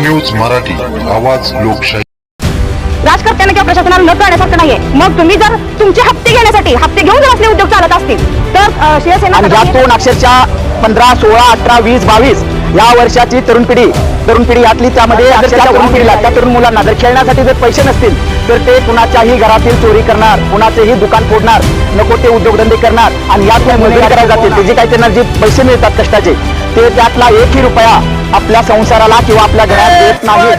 News Marathi. आवाज लोकशाही. राजकर्त्यांना किंवा प्रशासनाला न कळण्यासारखं नाहीये. मग तुम्ही जर तुमचे हप्ते घेण्यासाठी हप्ते घेऊन जर असले उद्योग चालत असतील तर शिवसेना अक्षरशः पंधरा सोळा अठरा वीस बावीस या वर्षाची तरुण पिढी तरुण पिढी यातली त्यामध्ये तरुण पिढीला त्या तरुण मुलांना जर खेळण्यासाठी जर पैसे नसतील तर ते कुणाच्याही घरातील चोरी करणार कुणाचेही दुकान फोडणार नको ते उद्योगधंदे करणार आणि यातून मजुरी करायला जातील. ते जे काही त्यांना जे पैसे मिळतात कष्टाचे ते त्यातला एकही रुपया आपल्या संसाराला किंवा आपल्या घरात देत नाही.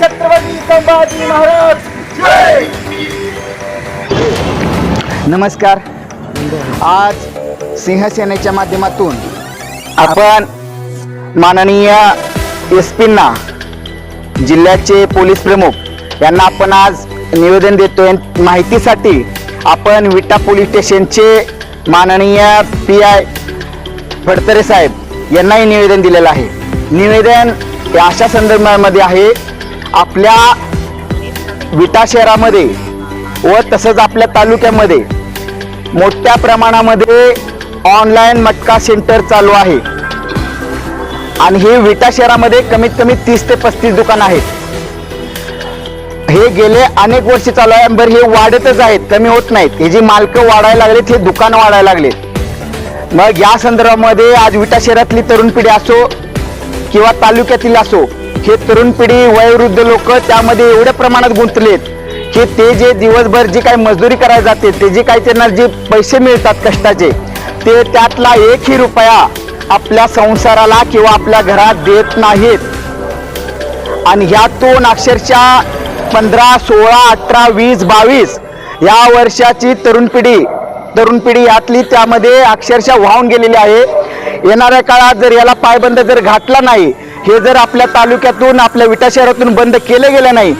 छत्रपती संभाजी महाराज! नमस्कार. आज सिंहसेनेच्या माध्यमातून आपण माननीय एस पींना जिल्ह्याचे पोलीस प्रमुख यांना आपण आज निवेदन देतोय. माहितीसाठी आपण विटा पोलीस स्टेशनचे माननीय पी आय फडतरे साहेब यांनाही निवेदन दिलेलं आहे. निवेदन अशा संदर्भामध्ये आहे आपल्या विटा शहरामध्ये व तसंच आपल्या तालुक्यामध्ये मोठ्या प्रमाणामध्ये ऑनलाईन मटका सेंटर चालू आहे. आणि हे विटा शहरामध्ये कमीत कमी तीस ते पस्तीस दुकान आहेत. हे गेले अनेक वर्ष चालू आहे बरं हे वाढतच आहेत कमी होत नाहीत. हे जी मालकं वाढायला लागलेत हे दुकान वाढायला लागलेत. मग या संदर्भामध्ये आज विटा शहरातली तरुण पिढी असो किंवा तालुक्यातील असो हे तरुण पिढी वयोवृद्ध लोक त्यामध्ये एवढ्या प्रमाणात गुंतलेत. की ते जे दिवसभर जी काही मजदुरी करायला जाते ते जे काही त्यांना जे पैसे मिळतात कष्टाचे ते त्यातला एकही रुपया आपल्या संसाराला किंवा आपल्या घरात देत नाहीत. आणि ह्यातून अक्षरशः पंधरा सोळा अठरा वीस बावीस या वर्षाची तरुण पिढी तरुण पिढी यातली त्यामध्ये अक्षरशः वाहून गेलेली आहे. येणाऱ्या काळात जर याला पायबंद जर घातला नाही हे जर आपल्या तालुक्यातून आपल्या विटा शहरातून बंद केलं गेलं नाही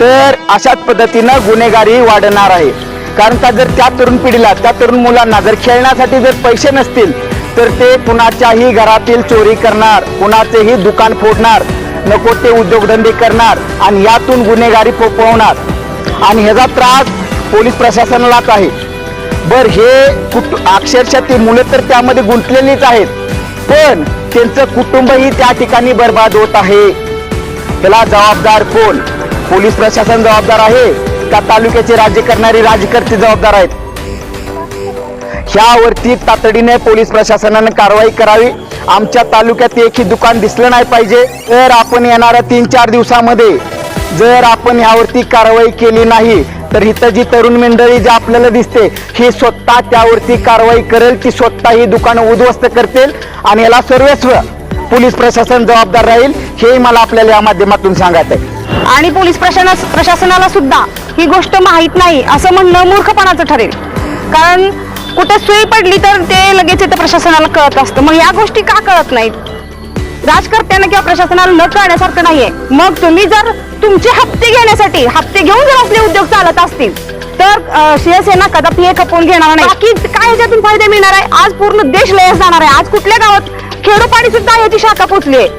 तर अशाच पद्धतीनं गुन्हेगारी वाढणार आहे. कारण का जर त्या तरुण पिढीला त्या तरुण मुलांना जर खेळण्यासाठी जर पैसे नसतील तर ते कुणाच्याही घरातील चोरी करणार कुणाचेही दुकान फोडणार नको ते उद्योगधंदे करणार आणि यातून गुन्हेगारी फोपवणार आणि ह्याचा त्रास पोलीस प्रशासनालाच आहे. बर हे कुट अक्षरशः ती मुलं तर त्यामध्ये गुंतलेलीच आहेत. पण त्यांचं कुटुंबही त्या ठिकाणी बर्बाद होत आहे. त्याला जबाबदार कोण? पोलीस प्रशासन जबाबदार आहे. का तालुक्याचे राज्य करणारे राज्यकर्ते जबाबदार आहेत. ह्यावरती तातडीने पोलीस प्रशासनाने कारवाई करावी. आमच्या तालुक्यात एकही दुकान दिसलं नाही पाहिजे. तर आपण येणाऱ्या तीन चार दिवसामध्ये जर आपण ह्यावरती कारवाई केली नाही तर इथं जी तरुण मंडळी जी आपल्याला दिसते ही स्वतः त्यावरती कारवाई करेल ती स्वतः ही दुकानं उद्ध्वस्त करतील आणि याला सर्वस्व पोलीस प्रशासन जबाबदार राहील हेही मला आपल्याला या माध्यमातून सांगायचं आहे आणि पोलीस प्रशासना प्रशासनाला सुद्धा ही गोष्ट माहीत नाही असं म्हणणं मूर्खपणाचं ठरेल. कारण कुठे सुई पडली तर ते लगेच इथं प्रशासनाला कळत असतं. मग या गोष्टी का कळत नाहीत? राजकर्त्यांना किंवा प्रशासनाला न कळण्यासारखं नाहीये. मग तुम्ही जर तुमचे हप्ते घेण्यासाठी हप्ते घेऊन जर आपले उद्योग चालत असतील तर शिवसेना कदापि हे खपवून घेणार नाही. बाकी काय ह्याच्यातून फायदे मिळणार आहे? आज पूर्ण देश लयस जाणार आहे. आज कुठल्या गावात खेडोपाडी सुद्धा याची शाखा पोचली आहे.